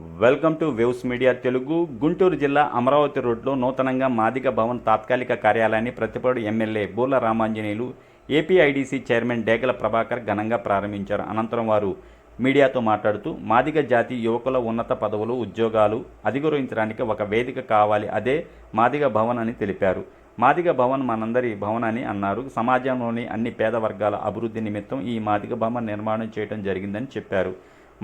Welcome to Waves Media Telugu. Guntur జిల్లా అమరావతి రోడ్లో నూతనంగా మాదిగ భవన్ తాత్కాలిక కార్యాలయాన్ని Prathipadu MLA Boola Ramanjaneyulu APIDC chairman Degala Prabhakar ఘనంగా ప్రారంభించారు. అనంతరం వారు మీడియాతో మాట్లాడుతూ మాదిగ జాతి యువకుల ఉన్నత పదవులు ఉద్యోగాలు అధిగరించడానికి ఒక వేదిక కావాలి. అదే మాదిగ భవన్ అని తెలిపారు. మాదిగ భవన్ మనందరి భవన్ అని అన్నారు. సమాజంలోని అన్ని పేద వర్గాల అభివృద్ధి నిమిత్తం ఈ మాదిగ భవన్ నిర్మాణం చేయడం జరిగిందని చెప్పారు.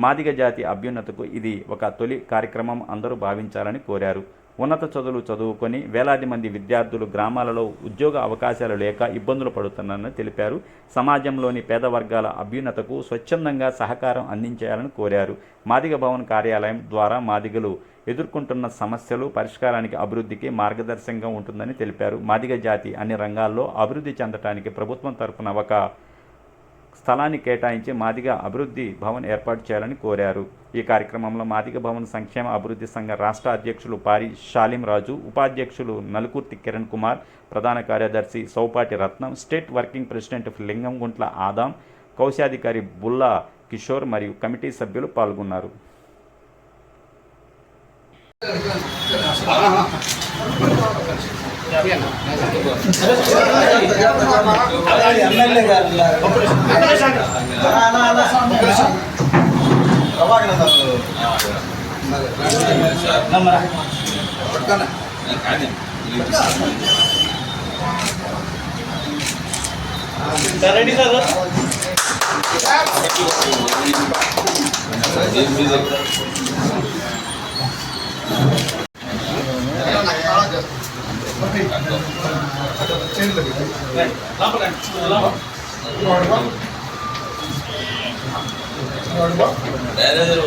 మాదిగ జాతి అభ్యున్నతకు ఇది ఒక తొలి కార్యక్రమం అందరూ భావించాలని కోరారు. ఉన్నత చదువులు చదువుకొని వేలాది మంది విద్యార్థులు గ్రామాలలో ఉద్యోగ అవకాశాలు లేక ఇబ్బందులు పడుతున్నారని తెలిపారు. సమాజంలోని పేద వర్గాల అభ్యున్నతకు స్వచ్ఛందంగా సహకారం అందించాలని కోరారు. మాదిగ భవన్ కార్యాలయం ద్వారా మాదిగలు ఎదుర్కొంటున్న సమస్యలు పరిష్కారానికి అభివృద్ధికి మార్గదర్శకంగా ఉంటుందని తెలిపారు. మాదిగ జాతి అన్ని రంగాల్లో అభివృద్ధి చెందడానికి ప్రభుత్వం తరపున ఒక స్థలాన్ని కేటాయించి మాదిగ అభివృద్ధి భవన్ ఏర్పాటు చేయాలని కోరారు. ఈ కార్యక్రమంలో మాదిగ భవన్ సంక్షేమ అభివృద్ధి సంఘ రాష్ట్ర అధ్యక్షులు పారి షాలిం రాజు ఉపాధ్యక్షులు నలుకుర్తి కిరణ్ కుమార్ ప్రధాన కార్యదర్శి Soupati Ratnam state working president Lingamguntla Adam కౌశాధికారి Bulla Kishore మరియు కమిటీ సభ్యులు పాల్గొన్నారు. ఎమ్మెల్యే గారు రెడీ సార్ డైరేజర్